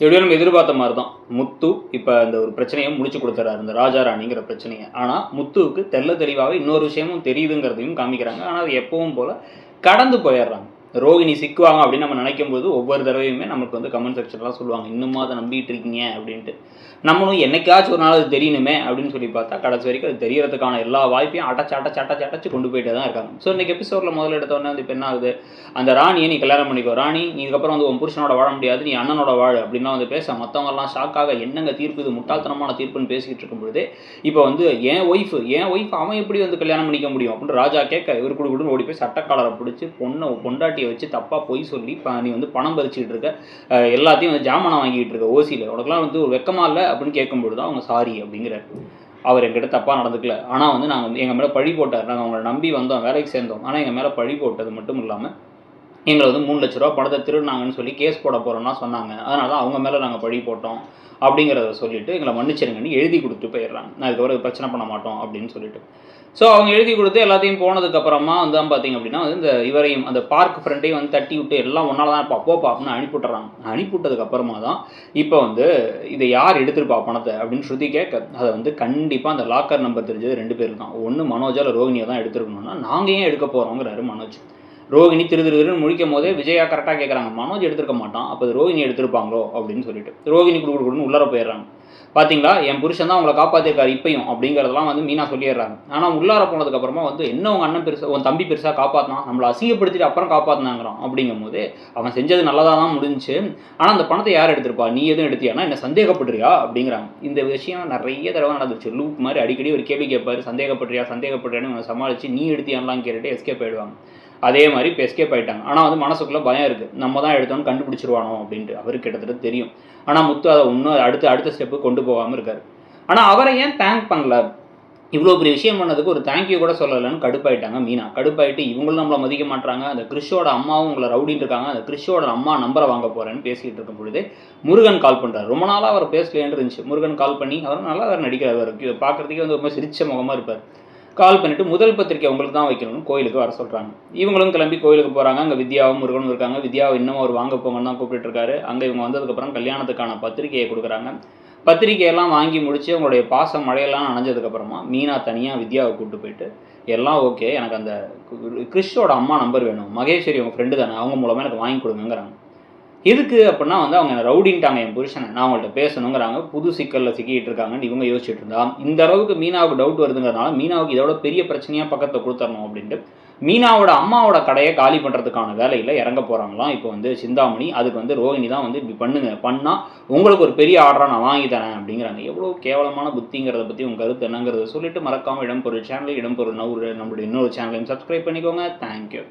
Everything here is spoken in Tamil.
எப்படியோ நம்ம எதிர்பார்த்த மாதிரி தான் முத்து இப்போ அந்த ஒரு பிரச்சனையை முடிச்சு கொடுத்துறாரு இந்த ராஜா ராணிங்கிற பிரச்சனையை. ஆனால் முத்துவுக்கு தெள்ள தெளிவாகவே இன்னொரு விஷயமும் தெரியுதுங்கிறதையும் காமிக்கிறாங்க. ஆனால் அது எப்பவும் போல் கடந்து போயிடுறாங்க. ரோகிணி சிக்குவாங்க அப்படின்னு நம்ம நினைக்கும் போது ஒவ்வொரு தடவையுமே நமக்கு வந்து கமெண்ட் செக்ஷன்லாம் சொல்லுவாங்க. இன்னுமா அதை நம்பிட்டு இருக்கீங்க அப்படின்ட்டு. நம்மளும் என்னைக்காச்சும் ஒரு நாள் அது தெரியணுமே அப்படின்னு சொல்லி பார்த்தா கடைசி வரைக்கும் அது தெரியறதுக்கான எல்லா வாய்ப்பையும் அடைச்சு அடைச்சு அடைச்சு அடைச்சு கொண்டு போயிட்டே தான் இருக்காங்க. ஸோ இன்றைக்கி எபிசோடில் முதல்ல எடுத்தோடனே வந்து இப்போ என்ன ஆகுது? அந்த ராணியை நீ கல்யாணம் பண்ணிக்கோ. ராணி நீ இதுக்கப்புறம் வந்து உன் புருஷனோட வாழ முடியாது நீ அண்ணனோட வாழ அப்படின்லாம் வந்து பேச மற்றவங்கலாம் ஷாக்காக என்னங்க தீர்ப்பு இது? முட்டாள்தனமான தீர்ப்புன்னு பேசிக்கிட்டு இருக்கும்பொழுது இப்போ வந்து என் ஒய்ஃப் என் ஒய்ஃப் அவன் எப்படி வந்து கல்யாணம் பண்ணிக்க முடியும்? அப்படின்னு ராஜா கேட்க இவர் குடு குடுன்னு ஓடி போய் சட்டக்காலரை பிடிச்சி பொண்ணை பொண்டாட்டியை வச்சு தப்பாக பொய் சொல்லி ப- நீ வந்து பணம் பறிச்சுட்டு இருக்க. எல்லாத்தையும் வந்து ஜாமானம் வாங்கிட்டு இருக்க ஓசியில். உனக்குலாம் வந்து ஒரு வெக்கமாக இல்லை அப்படின்னு கேட்கும்போது தான் அவங்க சாரி அப்படிங்கிறார். அவர் எங்கிட்ட தப்பாக நடந்துக்கல. ஆனால் வந்து நாங்கள் வந்து எங்கள் மேலே பழி போட்டார். நாங்கள் அவங்கள நம்பி வந்தோம் வேலைக்கு சேர்ந்தோம். ஆனால் எங்கள் மேலே பழி போட்டது மட்டும் இல்லாமல் எங்களை வந்து மூணு லட்ச ரூபா பணத்தை திருடினாங்கன்னு சொல்லி கேஸ் போட போகிறோம்னா சொன்னாங்க. அதனால தான் அவங்க மேலே நாங்கள் பழி போட்டோம் அப்படிங்கிறத சொல்லிட்டு எங்களை மன்னிச்சிருங்கன்னு எழுதி கொடுத்துட்டு போயிடுறாங்க. நான் இதுக்கப்புறம் பிரச்சனை பண்ண மாட்டோம் அப்படின்னு சொல்லிட்டு. ஸோ அவங்க எழுதி கொடுத்து எல்லாத்தையும் போனதுக்கப்புறமா வந்து தான் பார்த்தீங்க அப்படின்னா வந்து இந்த இவரையும் அந்த பார்க் ஃப்ரெண்டையும் வந்து தட்டி விட்டு எல்லாம் ஒன்றால் தான் பாப்போ பாப்புன்னு அப்படின்னு அனுப்பிவிட்டுறாங்க அனுப்பிவிட்டதுக்கு தான் இப்போ வந்து இதை யார் எடுத்திருப்பா பணத்தை அப்படின்னு ஸ்ருதி கேட்க அதை வந்து கண்டிப்பாக அந்த லாக்கர் நம்பர் தெரிஞ்சது ரெண்டு பேர் தான் ஒன்று மனோஜால் ரோஹினியை ரோகிணியை தான் எடுத்துருக்கணும்னா நாங்கள் ஏன் எடுக்க போகிறோங்கிறாரு மனோஜ். ரோகிணி திரு திருன்னு முழிக்கும் போதே விஜயா கரெக்டாக கேட்குறாங்க மனோஜ் எடுத்திருக்க மாட்டான். அப்போ ரோஹிணி எடுத்திருப்பாங்களோ? அப்படின்னு சொல்லிட்டு. ரோகிணி குடு குடு குடுன்னு உள்ளார போயிடுறாங்க. பார்த்தீங்களா என் புருஷன் தான் உங்களை காப்பாற்றிருக்காரு இப்பையும் அப்படிங்கிறதெல்லாம் வந்து மீனா சொல்லிடுறாங்க. ஆனால் உள்ளார போனதுக்கப்புறமா வந்து என்ன உங்கள் அண்ணன் பெருசாக உன் தம்பி பெருசாக காப்பாற்றினான் நம்மளை அசிங்கப்படுத்திட்டு அப்புறம் காப்பாற்றினாங்கிறான் அப்படிங்கும்போது அவன் செஞ்சது நல்லதாக தான் முடிஞ்சுச்சு ஆனால் அந்த பணத்தை யார் எடுத்திருப்பா? நீ எதுவும் எடுத்தியானா? என்ன சந்தேகப்படுறியா அப்படிங்கிறாங்க. இந்த விஷயம் நிறைய தடவை நடந்துச்சு லூப் மாதிரி அடிக்கடி ஒரு கேள்வி கேட்பாரு. சந்தேகப்படுறியா? சந்தேகப்படுறியான்னு உன்னை சமாளித்து நீ எடுத்தியான்லாம் கேட்டுட்டு எஸ்கேப் ஆயிடுவாங்க. அதே மாதிரி இப்போ எஸ்கேப் ஆனால் வந்து மனசுக்குள்ளே பயம் இருக்குது நம்ம தான் எடுத்தோன்னு கண்டுபிடிச்சிருவானோ அப்படின்ட்டு. அவருக்கு கிட்டத்தட்ட தெரியும். ஆனால் முத்து அதை இன்னும் அடுத்த அடுத்த ஸ்டெப்பு கொண்டு போகாமல் இருக்கார். ஆனால் அவரை ஏன் தேங்க் பண்ணல? இவ்வளோ பெரிய விஷயம் பண்ணதுக்கு ஒரு தேங்க்யூ கூட சொல்லலைன்னு கடுப்பாயிட்டாங்க மீனா. கடுப்பாயிட்டு இவங்களும் நம்மளை மதிக்க மாட்டாங்க அந்த கிறிஷோட அம்மாவும் உங்களை ரவுடின்னு இருக்காங்க. அந்த கிறிஷோட அம்மா நம்பரை வாங்க போகிறேன்னு பேசிக்கிட்டு இருக்கும் பொழுது முருகன் கால் பண்ணுறாரு ரொம்ப நாளாக அவர் பேசலேன்னு இருந்துச்சு. முருகன் கால் பண்ணி அவர் நல்லா வேறு நடிக்கிறார். அவர் பார்க்குறதுக்கே வந்து ரொம்ப சிரிச்ச முகமாக இருப்பார். கால் பண்ணிட்டு முதல் பத்திரிக்கை உங்களுக்கு தான் வைக்கணும்னு கோயிலுக்கு வர சொல்கிறாங்க இவங்களும் கிளம்பி கோயிலுக்கு போகிறாங்க அங்கே வித்யாவும் முருகனும் இருக்காங்க. வித்யாவை இன்னும் அவர் வாங்க போங்கன்னு தான் கூப்பிட்டுருக்காரு அங்கே இவங்க வந்ததுக்கப்புறம் கல்யாணத்துக்கான பத்திரிக்கையை கொடுக்குறாங்க. பத்திரிக்கையெல்லாம் வாங்கி முடிச்சு அவங்களுடைய பாச மழையெல்லாம் நனைஞ்சதுக்கப்புறமா மீனா தனியாக வித்யாவை கூப்பிட்டு போயிட்டு எல்லாம் ஓகே எனக்கு அந்த கிறிஷோட அம்மா நம்பர் வேணும். மகேஸ்வரி உங்கள் ஃப்ரெண்டு தானே. அவங்க மூலமாக எனக்கு வாங்கி கொடுங்கங்கிறாங்க. எதுக்கு அப்படின்னா வந்து அவங்க என்ன ரவுடின்ட்டாங்க என் புருஷனை. நான் அவங்கள்ட்ட பேசணுங்கிறாங்க புது சிக்கலில் சிக்கிட்டு இருக்காங்கன்னு இவங்க யோசிச்சுட்டு இருந்தா. இந்த அளவுக்கு மீனாவுக்கு டவுட் வருதுங்கிறதுனால மீனாவுக்கு இதோட பெரிய பிரச்சனையாக பக்கத்தை கொடுத்துடணும் அப்படின்ட்டு மீனாவோட அம்மாவோட கடையை காலி பண்ணுறதுக்கான வேலையில் இறங்க போகிறாங்களாம் இப்போ வந்து சிந்தாமணி அதுக்கு வந்து ரோஹிணி தான் வந்து இப்படி பண்ணுங்க பண்ணால் உங்களுக்கு ஒரு பெரிய ஆர்டராக நான் வாங்கி தரேன் அப்படிங்கிறாங்க. எவ்வளோ கேவலமான புத்திங்கிறத பற்றி உங்கள் கருத்து என்னங்கிறத சொல்லிட்டு மறக்காமல் இடம்பொருள் சேனல் இடம்பொருள் நவுறு நம்மளுடைய இன்னொரு சேனலையும் சப்ஸ்கிரைப் பண்ணிக்கோங்க. தேங்க்யூ